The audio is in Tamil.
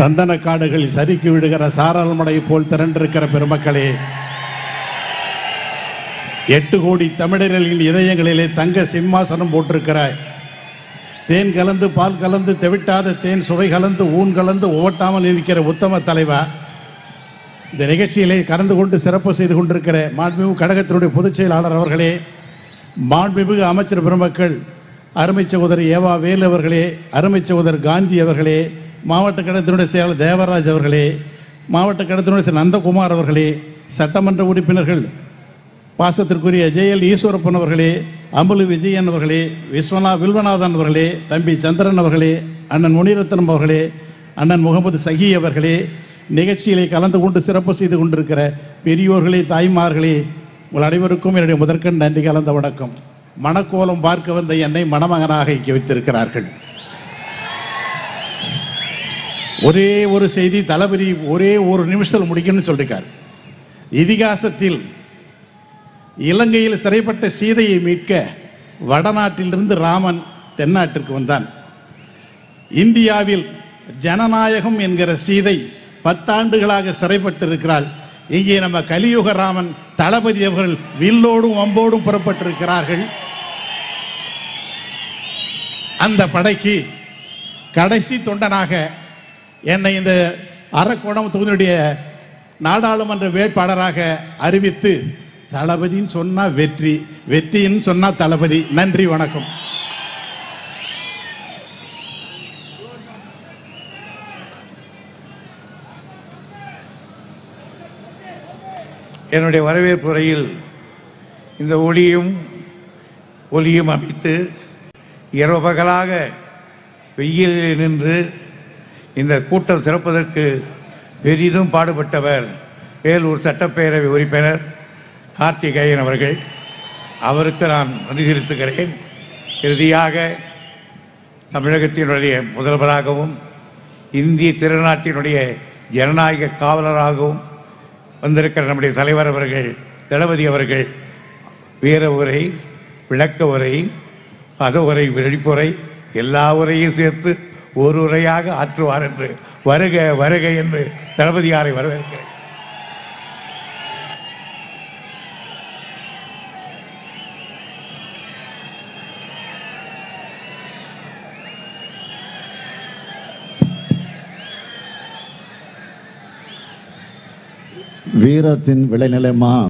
சந்தன காடுகள் சறுக்கி விடுகிற சாரல் மடை போல் திரண்டிருக்கிற பெருமக்களே எட்டு கோடி தமிழர்களின் இதயங்களிலே தங்க சிம்மாசனம் போட்டிருக்கிறாய். தேன் கலந்து பால் கலந்து தெவிட்டாத தேன் சுவை கலந்து ஊன் கலந்து ஓட்டாமல் இருக்கிற உத்தம தலைவா. இந்த நிகழ்ச்சியிலே கலந்து கொண்டு சிறப்பு செய்து கொண்டிருக்கிற மாண்புமிகு கழகத்தினுடைய பொதுச் செயலாளர் அவர்களே மாண்புமிகு அமைச்சர் பெருமக்கள் அருமை சகோதரர் ஏவா வேல் அவர்களே அருமை சகோதரர் காந்தி அவர்களே மாவட்ட கழகத்தினுடைய செயலாளர் தேவராஜ் அவர்களே மாவட்ட கழகத்தினுடைய செயலர் நந்தகுமார் அவர்களே சட்டமன்ற உறுப்பினர்கள் பாசத்திற்குரிய ஜெயல் ஈஸ்வரப்பன் அவர்களே அமுலு விஜயன் அவர்களே விஸ்வநா வில்வநாதன் அவர்களே தம்பி சந்திரன் அவர்களே அண்ணன் முனிரத்னம் அவர்களே அண்ணன் முகமது சகி அவர்களே நிகழ்ச்சியிலே கலந்து கொண்டு சிறப்பு செய்து கொண்டிருக்கிற பெரியோர்களே தாய்மார்களே உங்கள் அனைவருக்கும் என்னுடைய முதற்கண் நன்றி கலந்த வணக்கம். மணக்கோலம் பார்க்க வந்த என்னை மணமகனாக இங்கே வைத்திருக்கிறார்கள். ஒரே ஒரு செய்தி தளபதி ஒரே ஒரு நிமிஷத்தில் முடிக்கணும்னு சொல்லியிருக்கார் இதிகாசத்தில் இலங்கையில் சிறைப்பட்ட சீதையை மீட்க வடநாட்டிலிருந்து ராமன் தென்னாட்டிற்கு வந்தான். இந்தியாவில் ஜனநாயகம் என்கிற சீதை பத்தாண்டுகளாக சிறைப்பட்டிருக்கிறாள். இங்கே நம்ம கலியுக ராமன் தளபதி அவர்கள் வில்லோடும் வம்போடும் புறப்பட்டிருக்கிறார்கள். அந்த படைக்கு கடைசி தொண்டனாக என்னை இந்த அரக்கோணம் தொகுதியுடைய நாடாளுமன்ற வேட்பாளராக அறிவித்து தளபதின்னு சொன்னா வெற்றி வெற்றின்னு சொன்னா தளபதி. நன்றி வணக்கம். என்னுடைய வரவேற்பு உரையில் இந்த ஒளியும் ஒலியும் அமைத்து இரவு பகலாக வெயிலில் நின்று இந்த கூட்டம் சிறப்பதற்கு பெரிதும் பாடுபட்டவர் வேலூர் சட்டப்பேரவை உறுப்பினர் கார்த்திகேயன் அவர்கள். அவருக்கு நான் நன்றி செலுத்துகிறேன் இறுதியாக தமிழகத்தினுடைய முதல்வராகவும் இந்திய திருநாட்டினுடைய ஜனநாயக காவலராகவும் வந்திருக்கிற நம்முடைய தலைவர் அவர்கள் தளபதி அவர்கள் வீர உரை விளக்க உரை பத உரை வெளிப்புரை எல்லா உரையும் சேர்த்து ஒரு உரையாக ஆற்றுவார் என்று. வருக வருக என்று தளபதியாரை வரவேற்கிறேன். வீரத்தின் விளைநிலமா?